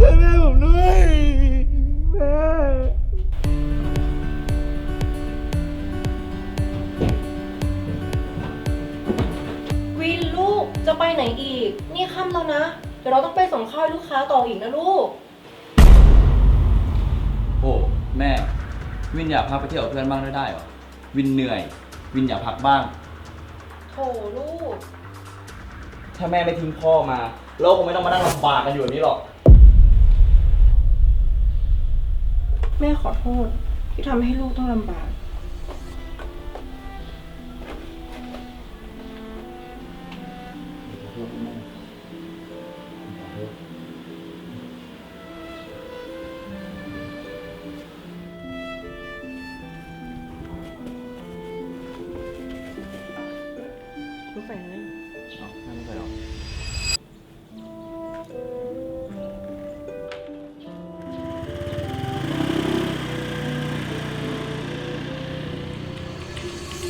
ช่วยแม่ผมด้วยแม่วินลูกจะไปไหนอีก นี่ค่ำแล้วนะ เดี๋ยวเราต้องไปส่งข้าวให้ลูกค้าต่ออีกนะลูก โอ้แม่ วินอยากพาไปเที่ยวกับเพื่อนบ้างได้ได้เหรอ วินเหนื่อย วินอยากพักบ้าง โถลูก ถ้าแม่ไม่ทิ้งพ่อมาเราคงไม่ต้องมานั่งลำบากกันอยู่แบบนี้หรอก แม่ขอโทษ ที่ทำให้ลูกต้องลำบากลูก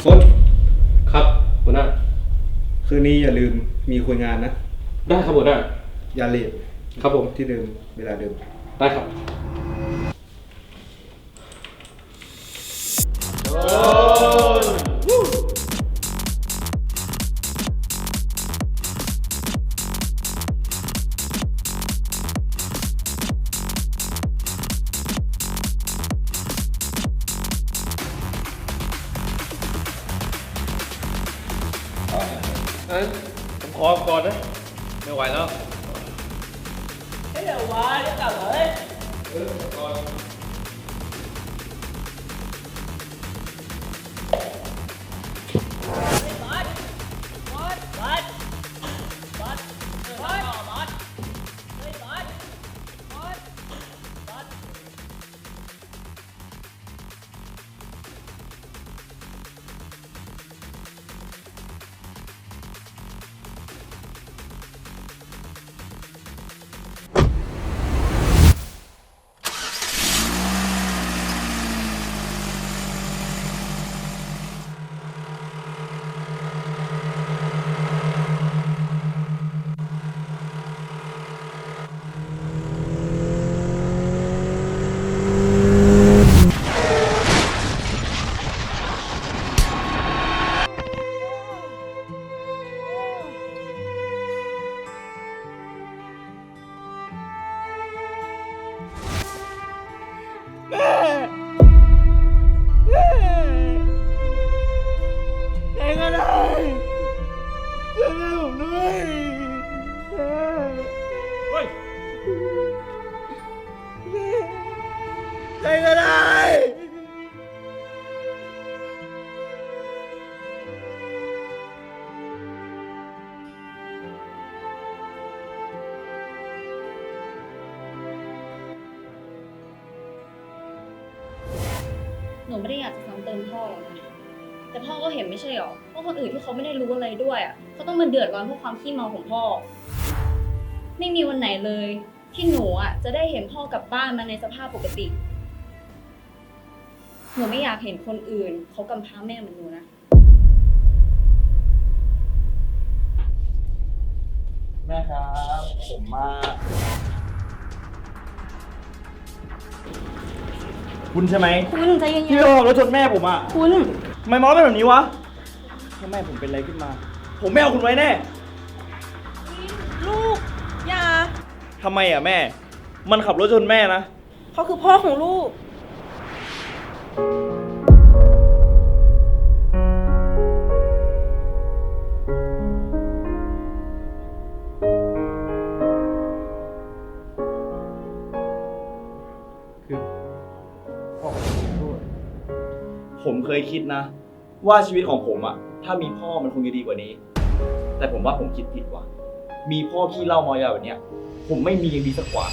คนครับหัวหน้า คืนนี้อย่าลืมมีคุยงานนะ ได้ครับหัวหน้า อย่าเลทครับผม ที่เดิมเวลาเดิม ได้ครับ เอ้ยผมขอก่อนนะ ไม่ไหวแล้วใหนูไม่ได้อยากจะซ้ำเติมพ่อหรอกนะแต่พ่อก็เห็นไม่ใช่หรอว่าคนอื่นที่เขาไม่ได้รู้อะไรด้วยอะเขาต้องมาเดือดร้อนเพราะความขี้เมาของพ่อ ไม่มีวันไหนเลย ที่หนูอะจะได้เห็นพ่อกลับบ้านมาในสภาพปกติ หนูไม่อยากเห็นคนอื่น เขากำพร้าแม่เหมือนหนูนะ แม่ครับ ผมมา คุณใช่ไหมคุณใจเย็นที่ไปขับรถชนแม่ผมอะๆคุณ ทำไมมอสเป็นแบบนี้วะถ้าแม่ผมเป็นอะไรขึ้นมา ผมไม่เอาคุณไว้แน่ลูก อย่าทำไมอะแม่ มันขับรถชนแม่นะ เขาคือพ่อของลูกคือ เคยคิดนะ ว่าชีวิตของผมอะถ้ามีพ่อมันคงจะดีกว่านี้ แต่ผมว่าผมคิดผิดว่ะมีพ่อขี้เหล้ามอยาแบบเนี้ย ผมไม่มียังดีสักกว่า